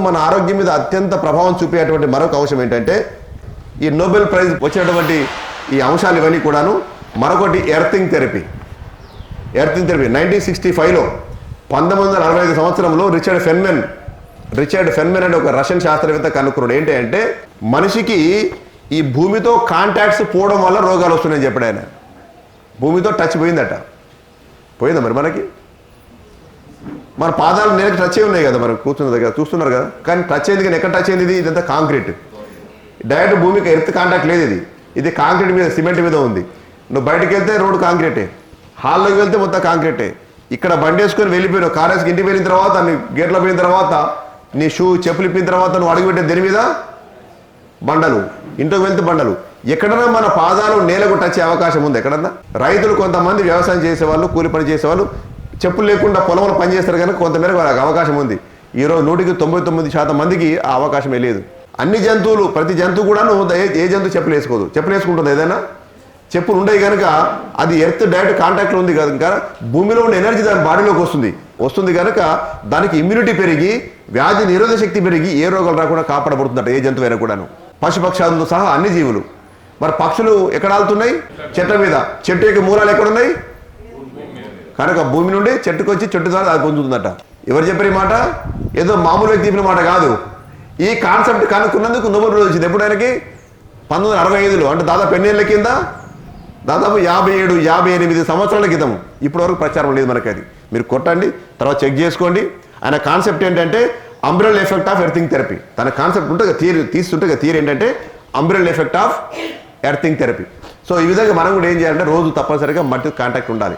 మన ఆరోగ్యం మీద అత్యంత ప్రభావం చూపేటువంటి మరొక అంశం ఏంటంటే ఈ నోబెల్ ప్రైజ్ వచ్చినటువంటి ఈ అంశాలు ఇవన్నీ కూడాను మరొకటి earthing therapy. Earthing therapy. Nineteen sixty ఫైవ్లో పంతొమ్మిది వందల అరవై ఐదు సంవత్సరంలో రిచర్డ్ ఫెన్మెన్ రిచర్డ్ ఫెన్మెన్ అనే ఒక రష్యన్ శాస్త్రవేత్త కనుక్కున్నాడు. ఏంటి అంటే మనిషికి ఈ భూమితో కాంటాక్ట్స్ పోవడం వల్ల రోగాలు వస్తున్నాయని చెప్పాడు ఆయన. భూమితో టచ్ పోయిందట. పోయిందా మరి మనకి? మన పాదాలు నేలకు టచ్ అయి ఉన్నాయి కదా మనం కూర్చున్న దగ్గర చూస్తున్నారు కదా? కానీ టచ్ అయింది కానీ ఎక్కడ టచ్ అయింది ఇది? ఇదంతా కాంక్రీట్ డైరెక్ట్ భూమికి ఎర్త్ కాంటాక్ట్ లేదు ఇది. ఇది కాంక్రీట్ మీద సిమెంట్ మీద ఉంది. నువ్వు బయటకు వెళ్తే రోడ్డు కాంక్రీటే హాల్లోకి వెళ్తే మొత్తం కాంక్రీటే ఇక్కడ బండి వేసుకొని వెళ్ళిపోయినావు కార్ ఇంటికి వెళ్ళిన తర్వాత నీ గేట్లో పోయిన తర్వాత నీ షూ చెప్పులు ఇప్పిన తర్వాత నువ్వు అడుగుపెట్టే దేని మీద? బండలు. ఇంట్లోకి వెళ్తే బండలు. ఎక్కడన్నా మన పాదాలు నేలకు టచ్ అవకాశం ఉంది. ఎక్కడన్నా? రైతులు కొంతమంది వ్యవసాయం చేసేవాళ్ళు కూలి పని చేసేవాళ్ళు చెప్పులు లేకుండా పొలంలో పని చేస్తారు కనుక కొంతమేరకు వాళ్ళకి అవకాశం ఉంది. ఈరోజు నూటికి తొంభై తొమ్మిది శాతం మందికి ఆ అవకాశమే లేదు. అన్ని జంతువులు ప్రతి జంతువు కూడాను ఏ- ఏ జంతువు చెప్పులు వేసుకోదు. చెప్పులు వేసుకుంటుంది ఏదైనా? చెప్పులు ఉండేవి కనుక అది ఎర్త్ డైరెక్ట్ కాంటాక్ట్లో ఉంది కనుక భూమిలో ఉన్న ఎనర్జీ దాని బాడీలోకి వస్తుంది. వస్తుంది కనుక దానికి ఇమ్యూనిటీ పెరిగి వ్యాధి నిరోధక శక్తి పెరిగి ఏ రోగాలు రాకుండా కాపాడబడుతుందట ఏ జంతువు అయినా కూడాను. పశుపక్షాదులతో సహా అన్ని జీవులు. మరి పక్షులు ఎక్కడ ఆలుతున్నాయి చెట్ల మీద. చెట్టు యొక్క మూలాలు ఎక్కడున్నాయి? కనుక భూమి నుండి చెట్టుకు వచ్చి చెట్టు ద్వారా అది పొందుతుందట. ఎవరు చెప్పారు ఈ మాట? ఏదో మామూలు వ్యక్తి చెప్పిన మాట కాదు. ఈ కాన్సెప్ట్ కనుక్కున్నందుకు నోబెల్ ప్రైజ్ వచ్చింది. ఎప్పుడు ఆయనకి? పంతొమ్మిది వందల అరవై ఐదులో. అంటే దాదాపు ఎన్నేళ్ళ కింద? దాదాపు యాభై ఏడు యాభై ఎనిమిది సంవత్సరాల క్రితం ఇప్పటివరకు ప్రచారం లేదు మనకి అది మీరు కొట్టండి తర్వాత చెక్ చేసుకోండి. ఆయన కాన్సెప్ట్ ఏంటంటే umbrella effect of earthing therapy తన కాన్సెప్ట్ ఉంటే థియరీ తీస్తుంటే థియరీ ఏంటంటే umbrella effect of earthing therapy so ఈ విధంగా మనం కూడా ఏం చేయాలంటే రోజు తప్పనిసరిగా మట్టి కాంటాక్ట్ ఉండాలి.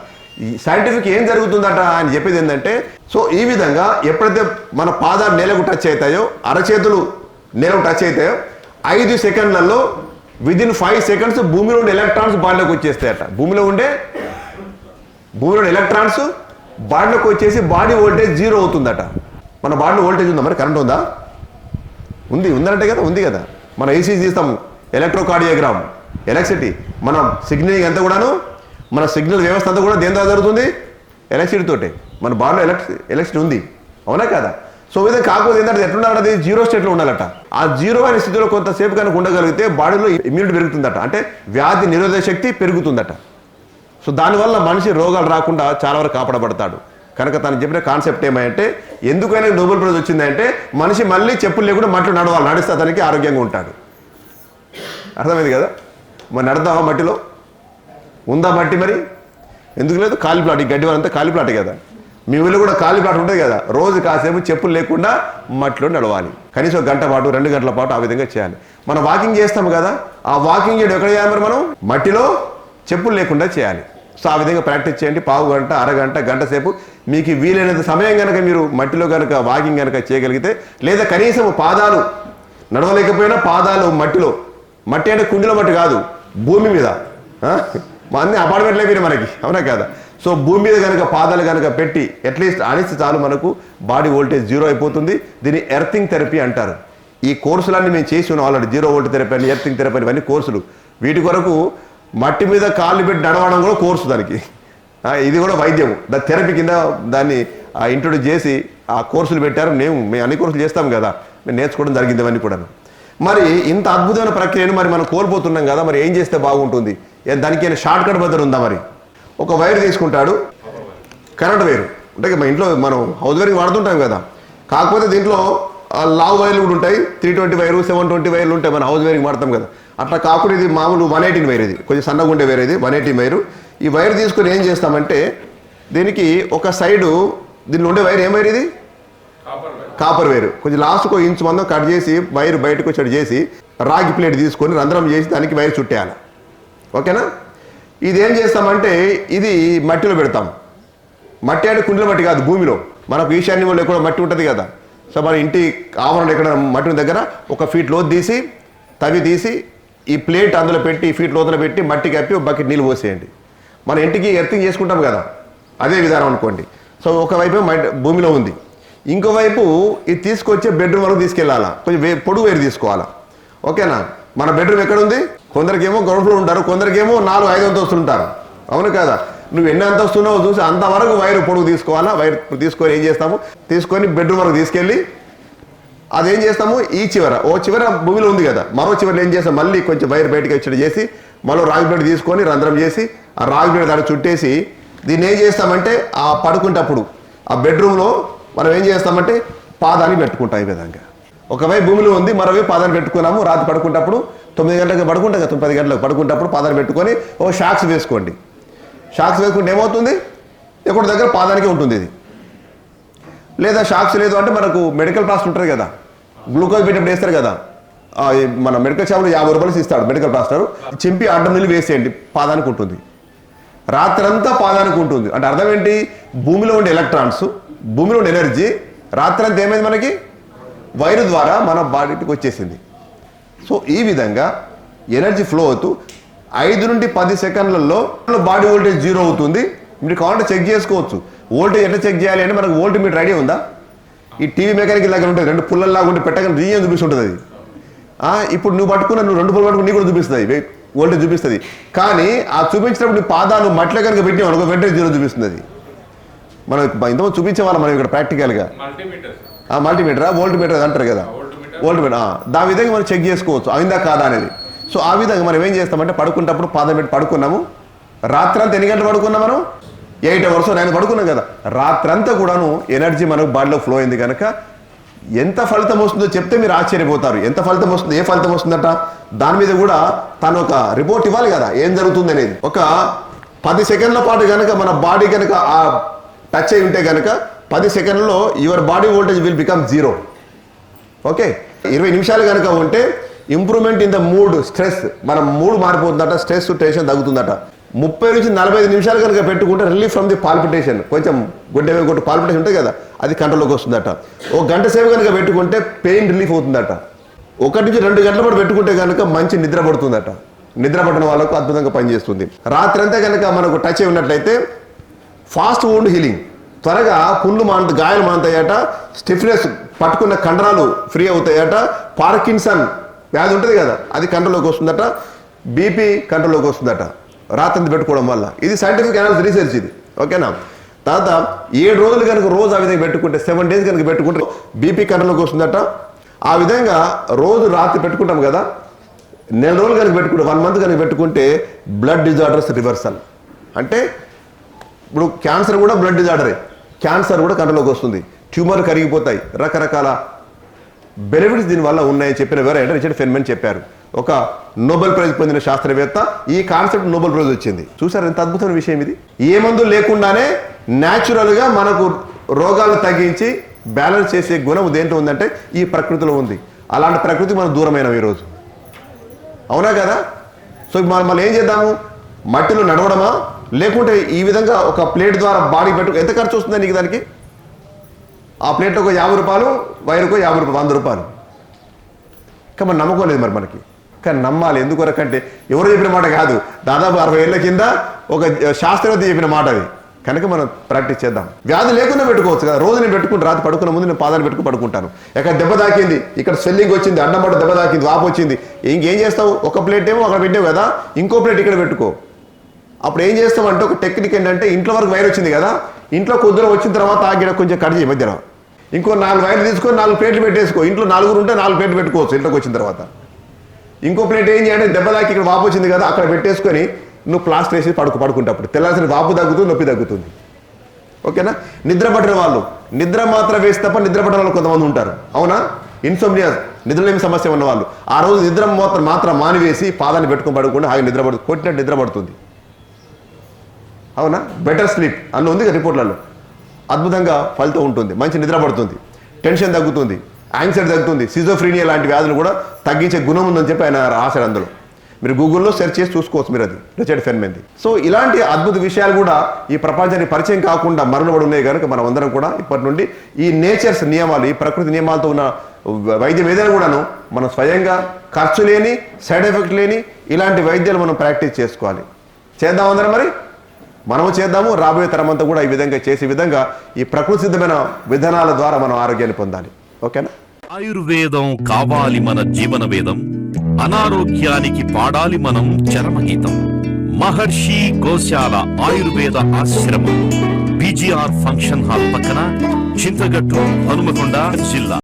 సైంటిఫిక్ ఏం జరుగుతుందట ఆయన చెప్పేది ఏంటంటే సో ఈ విధంగా ఎప్పుడైతే మన పాదాలు నేలకు టచ్ అవుతాయో అరచేతులు నేలకు టచ్ అవుతాయో ఐదు సెకండ్లలో విదిన్ ఫైవ్ సెకండ్స్ భూమిలో ఉండే ఎలక్ట్రాన్స్ బాడీలోకి వచ్చేస్తాయట. భూమిలో ఉండే భూమిలో ఎలక్ట్రాన్స్ బాడీలోకి వచ్చేసి బాడీ వోల్టేజ్ జీరో అవుతుందట. మన బాడీలో వోల్టేజ్ ఉందా మరి? కరెంట్ ఉందా? ఉంది. ఉందంటే కదా ఉంది కదా. మనం ఏసీ తీస్తాం ఎలక్ట్రోకార్డియోగ్రామ్ ఎలక్ట్రిసిటీ మనం సిగ్నలింగ్ ఎంత కూడాను మన సిగ్నల్ వ్యవస్థ అంతా కూడా దేని ద్వారా జరుగుతుంది? ఎలక్ట్రిసిటీ తోటే. మన బాడీలో ఎలక్ట్రి ఎలక్ట్రిసిటీ ఉంది. అవునా కదా? సో విధంగా కాకపోతే ఏంటంటే ఎట్లుండాలి అది జీరో స్టేట్లో ఉండాలట. ఆ జీరో అయిన స్థితిలో కొంతసేపు కనుక ఉండగలిగితే బాడీలో ఇమ్యూనిటీ పెరుగుతుందట. అంటే వ్యాధి నిరోధక శక్తి పెరుగుతుందట. సో దానివల్ల మనిషి రోగాలు రాకుండా చాలా వరకు కాపాడబడతాడు. కనుక తను చెప్పిన కాన్సెప్ట్ ఏమంటే ఎందుకైనా నోబెల్ ప్రైజ్ వచ్చిందంటే మనిషి మళ్ళీ చెప్పులు లేకుండా మట్టిలో నడవాలి. నడిస్తే అతనికి ఆరోగ్యంగా ఉంటాడు. అర్థమైంది కదా? మరి నడదామా మట్టిలో? ఉందా మట్టి మరి? ఎందుకు లేదు? ఖాళీ ప్లాట్ ఈ గడ్డి వారంతా ఖాళీ ప్లాట్ కదా. మీ ఊళ్ళో కూడా ఖాళీ ప్లాట్ ఉంటుంది కదా. రోజు కాసేపు చెప్పులు లేకుండా మట్టిలో నడవాలి. కనీసం ఒక గంట పాటు రెండు గంటల పాటు ఆ విధంగా చేయాలి. మనం వాకింగ్ చేస్తాం కదా. ఆ వాకింగ్ చేయడం ఎక్కడ చేయాలి మరి మనం? మట్టిలో చెప్పులు లేకుండా చేయాలి. సో ఆ విధంగా ప్రాక్టీస్ చేయండి. పావు గంట అరగంట గంట సేపు. మీకు వీలైనంత సమయం కనుక మీరు మట్టిలో కనుక వాకింగ్ కనుక చేయగలిగితే లేదా కనీసం పాదాలు నడవలేకపోయినా పాదాలు మట్టిలో. మట్టి అంటే కుండీలో మట్టి కాదు. భూమి మీద. అన్ని అపార్ట్మెంట్లే మీరు మనకి. అవునా కదా? సో భూమి మీద కనుక పాదాలు కనుక పెట్టి అట్లీస్ట్ ఆడిస్తే చాలు మనకు బాడీ వోల్టేజ్ జీరో అయిపోతుంది. దీన్ని ఎర్తింగ్ థెరపీ అంటారు. ఈ కోర్సులన్నీ మేము చేసి ఉన్నాం ఆల్రెడీ జీరో వోల్ట్ థెరపీ అని ఎర్తింగ్ థెరపీ అని ఇవన్నీ కోర్సులు. వీటి కొరకు మట్టి మీద కాళ్ళు పెట్టి నడవడం కూడా కోర్సు దానికి. ఇది కూడా వైద్యం దాని థెరపీ కింద దాన్ని ఇంట్రొడ్యూస్ చేసి ఆ కోర్సులు పెట్టారు. మేము మేము అన్ని కోర్సులు చేస్తాం కదా. మేము నేర్చుకోవడం జరిగింది ఇవన్నీ కూడా మరి ఇంత అద్భుతమైన ప్రక్రియను మరి మనం కోల్పోతున్నాం కదా. మరి ఏం చేస్తే బాగుంటుంది? దానికి ఏమైనా షార్ట్ కట్ పద్ధతి ఉందా మరి? ఒక వైర్ తీసుకుంటాడు. కరెంట్ వైరు అంటే మన ఇంట్లో మనం హౌస్ వైరింగ్ వాడుతుంటాం కదా. కాకపోతే దీంట్లో లావ్ వైర్లు కూడా ఉంటాయి. Three twenty wire seven twenty వైర్లు ఉంటాయి. మన హౌస్ వైరింగ్ వాడతాం కదా. అట్లా కాకుండా ఇది మామూలు వన్ ఎయిటీన్ వైర్ ఇది. కొంచెం సన్నగా ఉండే వైర్ ఇది వన్ ఎయిటీన్ వైరు ఈ వైర్ తీసుకొని ఏం చేస్తామంటే దీనికి ఒక సైడు దీనిలో ఉండే వైర్ ఏం వైర్ ఇది? కాపర్ వైర్ కొంచెం లాస్ట్కి ఒక ఇంచు మందం కట్ చేసి వైర్ బయటకు వచ్చేది చేసి రాగి ప్లేట్ తీసుకొని రంధ్రం చేసి దానికి వైర్ చుట్టేయాలి. ఓకేనా? ఇది ఏం చేస్తామంటే ఇది మట్టిలో పెడతాం. మట్టి అంటే కుండల మట్టి కాదు భూమిలో. మనకు ఈశాన్యంలో ఎక్కడ మట్టి ఉంటుంది కదా. సో మన ఇంటి ఆవరణ ఎక్కడ మట్టి దగ్గర ఒక ఫీట్ లోతు తీసి తవి తీసి ఈ ప్లేట్ అందులో పెట్టి ఈ ఫీట్ లోతున పెట్టి మట్టి కప్పి బకెట్ నీళ్ళు పోసేయండి. మన ఇంటికి ఎర్తింగ్ చేసుకుంటాం కదా అదే విధానం అనుకోండి. సో ఒకవైపు మట్టి భూమిలో ఉంది. ఇంకోవైపు ఇది తీసుకొచ్చే బెడ్రూమ్ వరకు తీసుకెళ్ళాలా? కొంచెం వే పొడుగు వేరు తీసుకోవాలా? ఓకేనా? మన బెడ్రూమ్ ఎక్కడ ఉంది? కొందరికేమో గ్రౌండ్ ఫ్లోర్ ఉంటారు కొందరికేమో నాలుగు ఐదు అంతస్తులు ఉంటారు. అవును కదా? నువ్వు ఎన్ని అంతస్తున్నావో చూసి అంతవరకు వైర్ పొడుగు తీసుకోవాలా? వైర్ తీసుకొని ఏం చేస్తాము? తీసుకొని బెడ్రూమ్ వరకు తీసుకెళ్ళి అదేం చేస్తాము? ఈ చివర ఓ చివర భూమిలో ఉంది కదా? మరో చివరిలో ఏం చేస్తాం? మళ్ళీ కొంచెం వైర్ బయటకు వచ్చి చేసి మళ్ళీ రాగి బ్లేడ్ తీసుకొని రంధ్రం చేసి ఆ రాగి బ్లేడ్ దాన్ని చుట్టేసి దీన్ని ఏం చేస్తామంటే ఆ పడుకుంటప్పుడు ఆ బెడ్రూమ్లో మనం ఏం చేస్తామంటే పాదాన్ని పెట్టుకుంటాం ఈ విధంగా. ఒకవైపు భూమిలో ఉంది మరోవైపు పాదాన్ని పెట్టుకున్నాము. రాత్రి పడుకుంటప్పుడు తొమ్మిది గంటలకు పడుకుంటాం కదా పది గంటలకు పడుకుంటప్పుడు పాదాలు పెట్టుకొని ఓ షాక్స్ వేసుకోండి. షాక్స్ వేసుకుంటే ఏమవుతుంది? ఎక్కడ దగ్గర పాదానికే ఉంటుంది ఇది. లేదా షాక్స్ లేదు అంటే మనకు మెడికల్ ప్లాస్ట్ ఉంటుంది కదా గ్లూకోజ్ పెట్టినప్పుడు వేస్తారు కదా. మన మెడికల్ షాప్లో యాభై రూపాయలు ఇస్తాడు మెడికల్ ప్లాస్టర్. చింపి అడ్డం నీళ్ళు వేసేయండి పాదానికి ఉంటుంది. రాత్రంతా పాదానికి ఉంటుంది. అంటే అర్థం ఏంటి? భూమిలో ఉండే ఎలక్ట్రాన్స్ భూమిలో ఉండే ఎనర్జీ రాత్రంతా ఏమైంది మనకి? వైరు ద్వారా మన బాడీకి వచ్చేసింది. సో ఈ విధంగా ఎనర్జీ ఫ్లో అవుతూ ఐదు నుండి పది సెకండ్లలో బాడీ వోల్టేజ్ జీరో అవుతుంది. మీరు కావాలంటే చెక్ చేసుకోవచ్చు. వోల్టేజ్ ఎట్లా చెక్ చేయాలి అంటే మనకు వోల్ట్ మీటర్ ఐడియా ఉందా? ఈ టీవీ మెకానిక్ దగ్గర ఉంటుంది. రెండు పుల్లల్లాగా ఉంటే పెట్టగానే రీజన్ చూపిస్తుంటుంది అది. ఇప్పుడు నువ్వు పట్టుకున్న నువ్వు రెండు పుల్లలు పట్టుకుని నీ కూడా చూపిస్తుంది. వోల్టేజ్ చూపిస్తుంది. కానీ ఆ చూపించినప్పుడు నీ పాదాలు మట్ల కనుక పెట్టినావు అనుకో వెంటనే జీరో చూపిస్తుంది అది. మనం ఇంతమంది చూపించే వాళ్ళం మనం ఇక్కడ ప్రాక్టికల్గా మల్టీమీటర్ ఆ? మల్టీమీటరా వోల్ట్ మీటర్ అంటారు కదా. వోల్ట్ మీటర్ దాని విధంగా మనం చెక్ చేసుకోవచ్చు. అయిందా కాదా అనేది. సో ఆ విధంగా మనం ఏం చేస్తామంటే పడుకున్నప్పుడు పాదం పెట్టి పడుకున్నాము. రాత్రంతా ఎన్ని గంటలు పడుకున్నాం మనం? ఎయిట్ అవర్స్ నైన్ పడుకున్నాం కదా. రాత్రంతా కూడాను ఎనర్జీ మనకు బాడీలో ఫ్లో అయింది కనుక ఎంత ఫలితం వస్తుందో చెప్తే మీరు ఆశ్చర్యపోతారు. ఎంత ఫలితం వస్తుంది ఏ ఫలితం వస్తుందట? దాని మీద కూడా తను ఒక రిపోర్ట్ ఇవ్వాలి కదా ఏం జరుగుతుంది అనేది. ఒక పది సెకండ్ల పాటు కనుక మన బాడీ కనుక ఆ టచ్ అయి ఉంటే కనుక పది సెకండ్లలో your body voltage will become zero. Okay? ఇరవై నిమిషాలు కనుక ఉంటే improvement in the mood stress. మనం మూడ్ మారిపోతుందట స్ట్రెస్ టెన్షన్ తగ్గుతుందట. ముప్పై నుంచి నలభై ఐదు నిమిషాలు కనుక పెట్టుకుంటే రిలీఫ్ ఫ్రమ్ ది పాల్పిటేషన్ కొంచెం గుడ్డ కొట్టు పాల్పిటేషన్ ఉంటుంది కదా అది కంట్రోల్లోకి వస్తుందట. ఒక గంట సేపు కనుక పెట్టుకుంటే పెయిన్ రిలీఫ్ అవుతుందట. ఒకటి నుంచి రెండు గంటల పాటు పెట్టుకుంటే కనుక మంచి నిద్ర పడుతుందట. నిద్ర పట్టిన వాళ్ళకు అద్భుతంగా పనిచేస్తుంది. రాత్రంతా కనుక మనకు టచ్ అయి ఉన్నట్లయితే ఫాస్ట్ వూండ్ హీలింగ్ త్వరగా పుండ్లు మాంత గాయాలు మాంతాయట స్టిఫ్నెస్ పట్టుకున్న కండరాలు ఫ్రీ అవుతాయట పార్కిన్సన్ వ్యాధి ఉంటుంది కదా అది కంట్రోల్లోకి వస్తుందట బీపీ కంట్రోల్లోకి వస్తుందట రాత్రి పెట్టుకోవడం వల్ల. ఇది సైంటిఫిక్ అనాలిసిస్ రీసెర్చ్ ఇది. ఓకేనా? తర్వాత ఏడు రోజులు కనుక రోజు ఆ విధంగా పెట్టుకుంటే సెవెన్ డేస్ కనుక పెట్టుకుంటే బీపీ కంట్రోల్లోకి వస్తుందట. ఆ విధంగా రోజు రాత్రి పెట్టుకుంటాం కదా నెల రోజులు కనుక పెట్టుకుంటే వన్ మంత్ కనుక పెట్టుకుంటే బ్లడ్ డిజార్డర్స్ రివర్సల్ అంటే ఇప్పుడు క్యాన్సర్ కూడా బ్లడ్ డిజార్డరే క్యాన్సర్ కూడా కంట్రోల్లోకి వస్తుంది. ట్యూమర్ కరిగిపోతాయి. రకరకాల బెనిఫిట్స్ దీనివల్ల ఉన్నాయని చెప్పిన వేరే రిచర్డ్ ఫెన్మెన్ చెప్పారు. ఒక నోబెల్ ప్రైజ్ పొందిన శాస్త్రవేత్త ఈ కాన్సెప్ట్ నోబెల్ ప్రైజ్ వచ్చింది. చూసారు ఎంత అద్భుతమైన విషయం ఇది? ఏ మందు లేకుండానే న్యాచురల్గా మనకు రోగాలు తగ్గించి బ్యాలెన్స్ చేసే గుణం దేంట్లో ఉందంటే ఈ ప్రకృతిలో ఉంది. అలాంటి ప్రకృతి మనం దూరమైనవి ఈరోజు. అవునా కదా? సో మనం మళ్ళీ ఏం చేద్దాము? మట్టిలో నడవడమా? లేకుంటే ఈ విధంగా ఒక ప్లేట్ ద్వారా బాడీ పెట్టు ఎంత ఖర్చు వస్తుంది నీకు దానికి? ఆ ప్లేట్ ఒక యాభై రూపాయలు వైరుకో యాభై రూపాయలు వంద రూపాయలు. కానీ మనం నమ్మకం లేదు మరి మనకి. కానీ నమ్మాలి. ఎందుకొరకంటే ఎవరు చెప్పిన మాట కాదు. దాదాపు అరవై ఏళ్ళ కింద ఒక శాస్త్రవేత్త చెప్పిన మాట అది. కనుక మనం ప్రాక్టీస్ చేద్దాం. వ్యాధి లేకుండా పెట్టుకోవచ్చు కదా. రోజు నేను పెట్టుకుంటే రాత్రి పడుకున్న ముందు నేను పాదాలు పెట్టుకుని పడుకుంటాను. ఎక్కడ దెబ్బ తాకింది ఇక్కడ స్వెల్లింగ్ వచ్చింది అడ్డం దెబ్బ తాకింది వాపు వచ్చింది ఇంకేం చేస్తావు? ఒక ప్లేట్ ఏమో అక్కడ పెట్టావు కదా. ఇంకో ప్లేట్ ఇక్కడ పెట్టుకో. అప్పుడు ఏం చేస్తామంటే ఒక టెక్నిక్ ఏంటంటే ఇంట్లో వరకు వైర్ వచ్చింది కదా ఇంట్లో కొద్దిగా వచ్చిన తర్వాత ఆగిడ కొంచెం కట్ చేయ మధ్యలో. ఇంకో నాలుగు వైర్లు తీసుకొని నాలుగు ప్లేట్లు పెట్టేసుకో. ఇంట్లో నలుగురు ఉంటే నాలుగు ప్లేట్లు పెట్టుకోవచ్చు ఇంట్లోకి వచ్చిన తర్వాత. ఇంకో ప్లేట్ ఏం చేయాలి దెబ్బ తాకి ఇక్కడ వాపు వచ్చింది కదా అక్కడ పెట్టేసుకొని నువ్వు ప్లాస్టర్ వేసి పడుకు పడుకుంటప్పుడు. తెల్లాల్సిన వాపు తగ్గుతుంది నొప్పి తగ్గుతుంది. ఓకేనా? నిద్ర పట్టిన వాళ్ళు. నిద్ర మాత్రం వేసి తప్ప నిద్ర పట్టిన వాళ్ళు కొంతమంది ఉంటారు. అవునా? ఇన్సోమ్నియా నిద్రలేమి సమస్య ఉన్న వాళ్ళు ఆ రోజు నిద్ర మాత్రం మాత్రం మానివేసి పాదాన్ని పెట్టుకుని పడుకుంటే హాయి నిద్ర పడుతుంది కొట్టినట్టు నిద్ర పడుతుంది అవునా? బెటర్ స్లీప్ అన్న ఉంది రిపోర్ట్లలో. అద్భుతంగా ఫలితం ఉంటుంది. మంచి నిద్ర పడుతుంది. టెన్షన్ తగ్గుతుంది. యాంగ్సైటీ తగ్గుతుంది. సిజోఫ్రీనియా లాంటి వ్యాధులు కూడా తగ్గించే గుణం ఉందని చెప్పి ఆయన రాశాడు అందులో. మీరు గూగుల్లో సెర్చ్ చేసి చూసుకోవచ్చు మీరు అది. రిచర్డ్ ఫెన్మెంది సో ఇలాంటి అద్భుత విషయాలు కూడా ఈ ప్రపంచానికి పరిచయం కాకుండా మరణపడి ఉన్నాయి కనుక మనం అందరం కూడా ఇప్పటి నుండి ఈ నేచర్స్ నియమాలు ఈ ప్రకృతి నియమాలతో ఉన్న వైద్యం ఏదైనా కూడాను మనం స్వయంగా ఖర్చు లేని సైడ్ ఎఫెక్ట్ లేని ఇలాంటి వైద్యాలు మనం ప్రాక్టీస్ చేసుకోవాలి. చేద్దాం అందరం మరి? మనము చేద్దాము రాబోయే తరమంతా కూడా ఈ విధంగా చేసే విధంగా ఈ ప్రకృతి సిద్ధమైన విధానాల ద్వారా మనం ఆరోగ్యాన్ని పొందాలి. ఓకేనా? ఆయుర్వేదం కావాలి మన జీవన వేదం అనారోగ్యానికి పాడాలి మనం చరమగీతం. మహర్షి గోశాల ఆయుర్వేద ఆశ్రమం బీజీఆర్ ఫంక్షన్ హాల్ పక్కన చింతగట్టు హనుమకొండ జిల్లా.